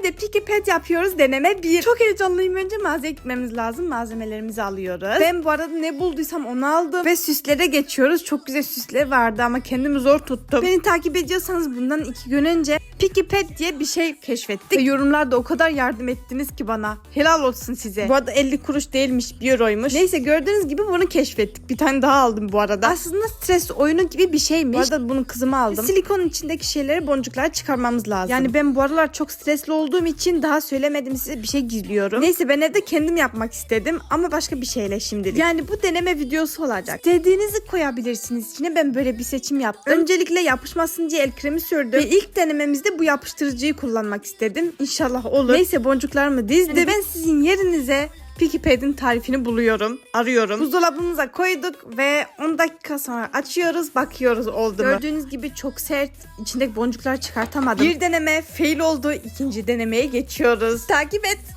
evde piki pet yapıyoruz deneme bir. Çok heyecanlıyım önce mağazaya gitmemiz lazım. Malzemelerimizi alıyoruz. Ben bu arada ne bulduysam onu aldım. Ve süslere geçiyoruz. Çok güzel süsler vardı ama kendimi zor tuttum. Beni takip ediyorsanız bundan iki gün önce Piki Pet diye bir şey keşfettik. Ve yorumlarda o kadar yardım ettiniz ki bana. Helal olsun size. Bu arada 50 kuruş değilmiş 1 euroymuş. Neyse gördüğünüz gibi bunu keşfettik. Bir tane daha aldım bu arada. Aslında stres oyunu gibi bir şeymiş. Bu arada bunu kızıma aldım. Silikonun içindeki şeyleri boncuklara çıkarmamız lazım. Yani ben bu aralar çok stresli olduğum için daha söylemedim size bir şey gizliyorum. Neyse ben evde kendim yapmak istedim ama başka bir şeyle şimdilik. Yani bu deneme videosu olacak. Dediğinizi koyabilirsiniz içine. Ben böyle bir seçim yaptım. Öncelikle yapışmasın diye el kremi sürdüm. Ve ilk denememizde bu yapıştırıcıyı kullanmak istedim. İnşallah olur. Neyse boncuklarımı dizdim. ben sizin yerinize Pikipad'in tarifini buluyorum. Arıyorum. Buzdolabımıza koyduk ve 10 dakika sonra açıyoruz. Bakıyoruz oldu mu? Gördüğünüz gibi çok sert. içindeki boncuklar çıkartamadım. Bir deneme fail oldu. İkinci denemeye geçiyoruz. Takip et.